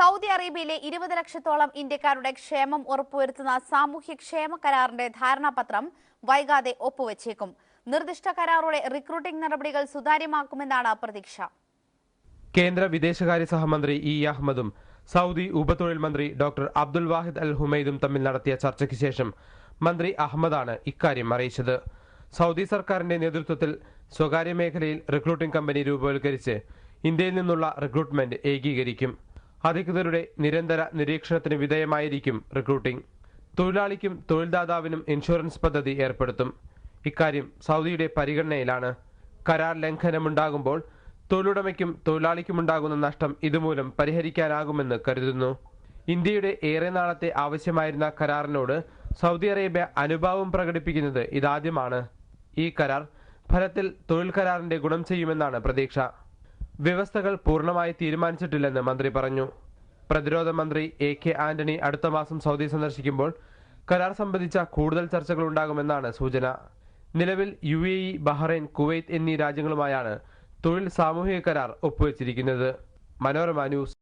Saudi അറേബ്യയിലെ ഇരുപത് ലക്ഷത്തോളം ഇന്ത്യക്കാരുടെ ക്ഷേമം ഉറപ്പുവരുത്തുന്ന സാമൂഹ്യ ക്ഷേമ കരാറിന്റെ ധാരണാപത്രം വൈകാതെ ഒപ്പുവച്ചേക്കും. നിർദ്ദിഷ്ട കരാറോടെ റിക്രൂട്ടിംഗ് നടപടികൾ സുതാര്യമാക്കുമെന്നാണ് പ്രതീക്ഷ. കേന്ദ്ര വിദേശകാര്യ സഹമന്ത്രി ഇ അഹമ്മദും സൗദി ഉപതൊഴിൽ മന്ത്രി ഡോക്ടർ അബ്ദുൽ വാഹിദ് അൽ ഹുമൈദും തമ്മിൽ നടത്തിയ ചർച്ചയ്ക്ക് ശേഷം മന്ത്രി അഹമ്മദാണ് ഇക്കാര്യം അറിയിച്ചത്. സൗദി സർക്കാരിന്റെ നേതൃത്വത്തിൽ സ്വകാര്യ മേഖലയിൽ റിക്രൂട്ടിംഗ് കമ്പനി രൂപവൽക്കരിച്ച് ഇന്ത്യയിൽ നിന്നുള്ള റിക്രൂട്ട്മെന്റ് ഏകീകരിക്കും. അധികൃതരുടെ നിരന്തര നിരീക്ഷണത്തിന് വിധേയമായിരിക്കും റിക്രൂട്ടിംഗ് തൊഴിലാളിക്കും തൊഴിൽദാതാവിനും ഇൻഷുറൻസ് പദ്ധതി ഏർപ്പെടുത്തും. ഇക്കാര്യം സൗദിയുടെ പരിഗണനയിലാണ്. കരാർ ലംഘനമുണ്ടാകുമ്പോൾ തൊഴിലുടമയ്ക്കും തൊഴിലാളിക്കുമുണ്ടാകുന്ന നഷ്ടം ഇതുമൂലം പരിഹരിക്കാനാകുമെന്ന് കരുതുന്നു. ഇന്ത്യയുടെ ഏറെ നാളത്തെ ആവശ്യമായിരുന്ന കരാറിനോട് സൗദി അറേബ്യ അനുഭാവം പ്രകടിപ്പിക്കുന്നത് ഇതാദ്യമാണ്. ഈ കരാർ ഫലത്തിൽ തൊഴിൽ കരാറിന്റെ ഗുണം ചെയ്യുമെന്നാണ് പ്രതീക്ഷ. വ്യവസ്ഥകൾ പൂർണമായി തീരുമാനിച്ചിട്ടില്ലെന്ന് മന്ത്രി പറഞ്ഞു. പ്രതിരോധ മന്ത്രി എ കെ ആന്റണി അടുത്ത മാസം സൗദി സന്ദർശിക്കുമ്പോൾ കരാർ സംബന്ധിച്ച കൂടുതൽ ചർച്ചകൾ ഉണ്ടാകുമെന്നാണ് സൂചന. നിലവിൽ U A E Bahrain Kuwait എന്നീ രാജ്യങ്ങളുമായാണ് തൊഴിൽ സാമൂഹിക കരാർ ഒപ്പുവെച്ചിരിക്കുന്നത്. മനോരമ ന്യൂസ്.